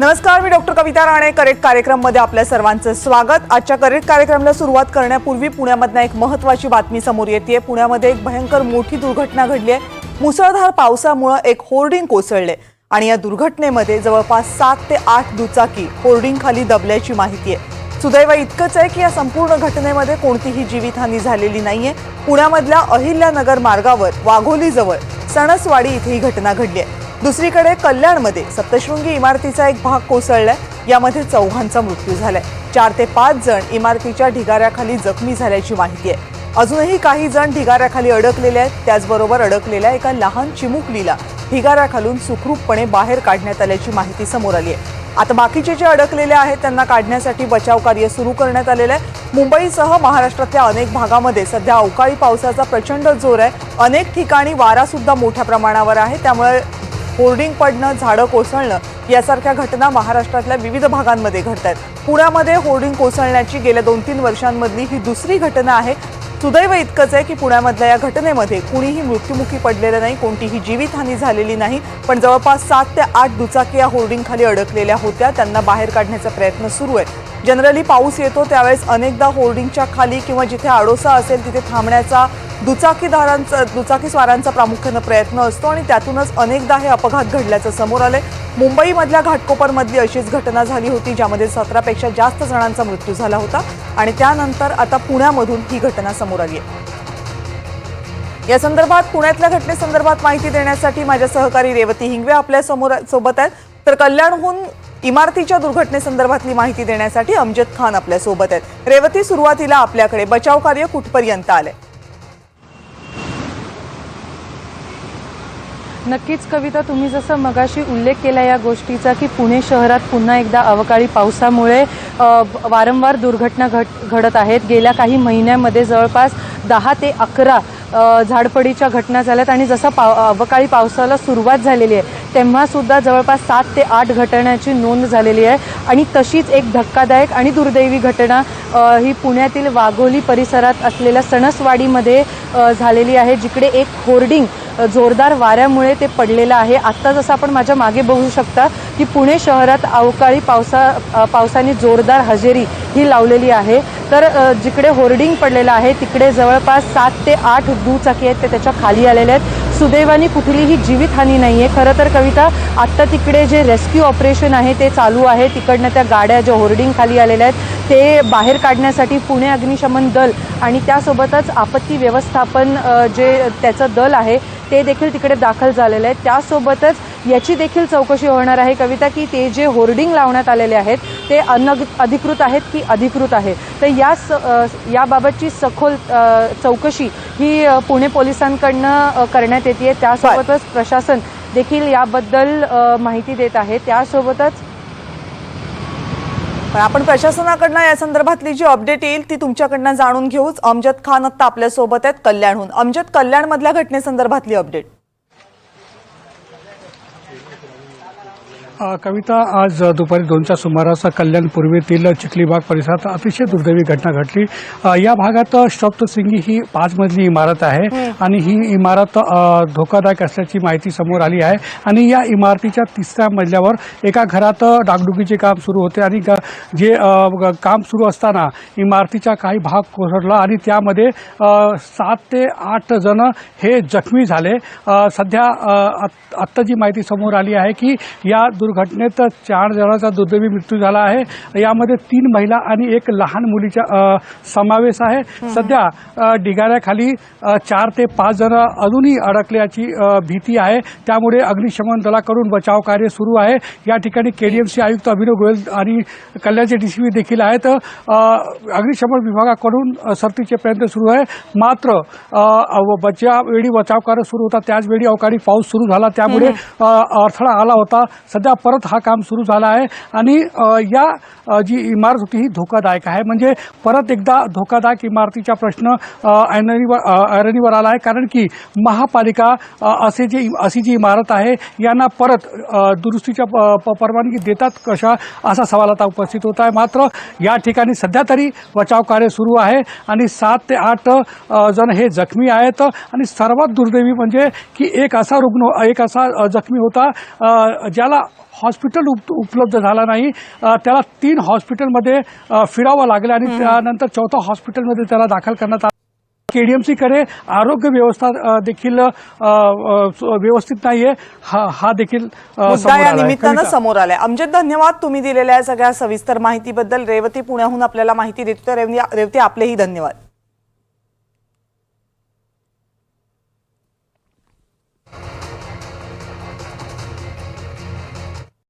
नमस्कार मी doctor Kavita Rane. Correct कार्यक्रममध्ये आपल्या सर्वांचं स्वागत. आजच्या करेक्ट कार्यक्रमाला सुरुवात करण्यापूर्वी पुण्यामधनं एक महत्वाची बातमी समोर येते पुण्यामध्ये एक भयंकर मोठी दुर्घटना घडली आहे. मुसळधार पावसामुळं एक होर्डिंग कोसळले आणि या दुर्घटनेमध्ये जवळपास सात ते आठ दुचाकी होर्डिंग खाली दबल्याची माहिती आहे. सुदैव इतकंच आहे की या संपूर्ण घटनेमध्ये कोणतीही जीवितहानी झालेली नाहीये. पुण्यामधल्या अहिल्यानगर मार्गावर वाघोलीजवळ सणसवाडी इथे ही घटना घडली आहे. दुसरीकडे कल्याणमध्ये सप्तशृंगी इमारतीचा एक भाग कोसळलाय. यामध्ये चौघांचा मृत्यू झालाय. चार ते पाच जण इमारतीच्या ढिगाऱ्याखाली जखमी झाल्याची माहिती आहे. अजूनही काही जण ढिगाऱ्याखाली अडकलेले आहेत. त्याचबरोबर अडकलेल्या एका लहान चिमुकलीला ढिगाऱ्याखालून सुखरूपपणे बाहेर काढण्यात आल्याची माहिती समोर आली आहे. आता बाकीचे जे अडकलेले आहेत त्यांना काढण्यासाठी बचाव कार्य सुरू करण्यात आलेलं आहे. मुंबईसह महाराष्ट्रातल्या अनेक भागामध्ये सध्या अवकाळी पावसाचा प्रचंड जोर आहे. अनेक ठिकाणी वारा सुद्धा मोठ्या प्रमाणावर आहे. त्यामुळे होर्डिंग पडणं झाडं कोसळणं यासारख्या घटना महाराष्ट्रातल्या विविध भागांमध्ये घडत आहेत पुण्यामध्ये होर्डिंग कोसळण्याची गेल्या दोन तीन वर्षांमधली ही दुसरी घटना आहे. सुदैव इतकंच आहे की पुण्यामधल्या या घटनेमध्ये कुणीही मृत्युमुखी पडलेलं नाही कोणतीही जीवितहानी झालेली नाही. पण जवळपास सात ते आठ दुचाकी या होर्डिंगखाली अडकलेल्या होत्या. त्यांना बाहेर काढण्याचा प्रयत्न सुरू आहे. जनरली पाऊस येतो त्यावेळेस अनेकदा होर्डिंगच्या खाली किंवा जिथे आडोसा असेल तिथे थांबण्याचा दुचाकीदारांचा दुचाकी स्वारांचा प्रामुख्यानं प्रयत्न असतो आणि त्यातूनच अनेकदा हे अपघात घडल्याचं समोर आले मुंबईमधल्या घाटकोपरमधली अशीच घटना झाली होती ज्यामध्ये सतरापेक्षा जास्त जणांचा मृत्यू झाला होता आणि त्यानंतर आता पुण्यामधून ही घटना समोर आली आहे. या संदर्भात पुण्यातल्या घटनेसंदर्भात माहिती देण्यासाठी माझ्या सहकारी रेवती हिंगवे आपल्यासमोर सोबत आहेत. तर कल्याणहून इमारतीच्या दुर्घटनेसंदर्भातली माहिती देण्यासाठी अमजद खान आपल्यासोबत आहेत. रेवती सुरुवातीला आपल्याकडे बचाव कार्य कुठपर्यंत आलंय? नक्कीच कविता तुम्ही जसं मगाशी उल्लेख केला या गोष्टीचा की पुणे शहरात पुन्हा एकदा अवकाळी पावसामुळे वारंवार दुर्घटना घट घडत आहेत. गेल्या काही महिन्यामध्ये जवळपास दहा ते अकरा झाडपडीच्या घटना झाल्यात आणि जसं पाव अवकाळी पावसाला सुरुवात झालेली आहे तेव्हासुद्धा जवळपास सात ते आठ घटनाची नोंद झालेली आहे आणि तशीच एक धक्कादायक आणि दुर्दैवी घटना ही पुण्यातील वाघोली परिसरात असलेल्या सणसवाडीमध्ये झालेली आहे जिकडे एक होर्डिंग जोरदार वाऱ्यामुळे ते पडलेलं आहे. आत्ता जसं आपण माझ्या मागे बघू शकता की पुणे शहरात अवकाळी पावसा पावसाने जोरदार हजेरी ही लावलेली आहे. तर जिकडे होर्डिंग पडलेलं आहे तिकडे जवळपास सात ते आठ दुचाकी आहेत ते त्याच्याखाली आलेले आहेत. सुदैवाने कुठलीही जीवितहानी नाही आहे खरं तर कविता आत्ता तिकडे जे रेस्क्यू ऑपरेशन आहे ते चालू आहे. तिकडनं त्या गाड्या ज्या होर्डिंग खाली आलेल्या आहेत ते बाहेर काढण्यासाठी पुणे अग्निशमन दल आणि त्यासोबतच आपत्ती व्यवस्थापन जे त्याचं दल आहे ते देखील तिकडे दाखल झालेलं आहे. त्यासोबतच याची देखील चौकशी होणार आहे. कविता की ते जे होर्डिंग लावण्यात आलेले आहेत ते अनग अधिकृत आहेत की अधिकृत आहे? तर या स याबाबतची सखोल चौकशी ही पुणे पोलिसांकडनं करण्यात येते त्यासोबतच प्रशासन देखील याबद्दल माहिती देत आहे. त्यासोबतच पण आपण प्रशासनाकडनं या संदर्भातली जी अपडेट येईल ती तुमच्याकडनं जाणून घेऊच. अमजद खान आत्ता आपल्यासोबत आहेत कल्याणहून. अमजद कल्याणमधल्या घटनेसंदर्भातली अपडेट. कविता आज दुपारी दोनच्या सुमारास कल्याण पूर्वेतील चिखलीबाग परिसरात अतिशय दुर्दैवी घटना घडली. या भागात सप्तसिंगी ही पाच मजली इमारत आहे आणि ही इमारत धोकादायक असल्याची माहिती समोर आली आहे. आणि या इमारतीच्या तिसऱ्या मजल्यावर एका घरात डागडुगीचे काम सुरू होते आणि जे काम सुरू असताना इमारतीचा काही भाग कोसळला आणि त्यामध्ये सात ते आठ जण हे जखमी झाले. सध्या आत्ता जी माहिती समोर आली आहे की या दुर्घटनेत चार जणांचा दुर्दैवी मृत्यू झाला आहे. यामध्ये तीन महिला आणि एक लहान मुलीचा समावेश आहे. सध्या ढिगाऱ्याखाली चार ते पाच जण अजूनही अडकल्याची भीती आहे. त्यामुळे अग्निशमन दलाकडून बचाव कार्य सुरू आहे. या ठिकाणी केडीएमसी आयुक्त अभिनव गोयल आणि कल्याणचे डीसीपी देखील आहेत. अग्निशमन विभागाकडून सरतीचे प्रयत्न सुरू आहे. मात्र अव- बचाव कार्य सुरू होता. त्याच वेळी अवकाळी पाऊस सुरू झाला. त्यामुळे अडथळा आला होता. सध्या परत हा काम सुरू झाला आहे. आणि या जी इमारत होती ही धोकादायक आहे. म्हणजे परत एकदा धोकादायक इमारतीचा प्रश्न ऐरणीवर ऐरणीवर आला आहे. कारण की महापालिका असे जे अशी जी इमारत आहे यांना परत दुरुस्तीच्या प- प- परवानगी देतात कशा? असा सवाल आता उपस्थित होत आहे. मात्र या ठिकाणी सध्या तरी बचाव कार्य सुरू आहे. आणि सात ते आठ जण हे जखमी आहेत. आणि सर्वात दुर्दैवी म्हणजे की एक असा रुग्ण एक असा जखमी होता ज्याला हॉस्पिटल उप उपलब्ध झाला नाही. त्याला तीन हॉस्पिटलमध्ये फिरावं लागलं आणि त्यानंतर चौथा हॉस्पिटलमध्ये त्याला दाखल करण्यात आलं. केडीएमसीकडे आरोग्य व्यवस्था देखील व्यवस्थित नाहीये. हा हा देखील या. निमित्तानं. समोर आलाय. अमजद धन्यवाद. तुम्ही दिलेल्या सगळ्या सविस्तर माहितीबद्दल रेवती पुण्याहून आपल्याला माहिती देतो. रेवती आपलेही धन्यवाद.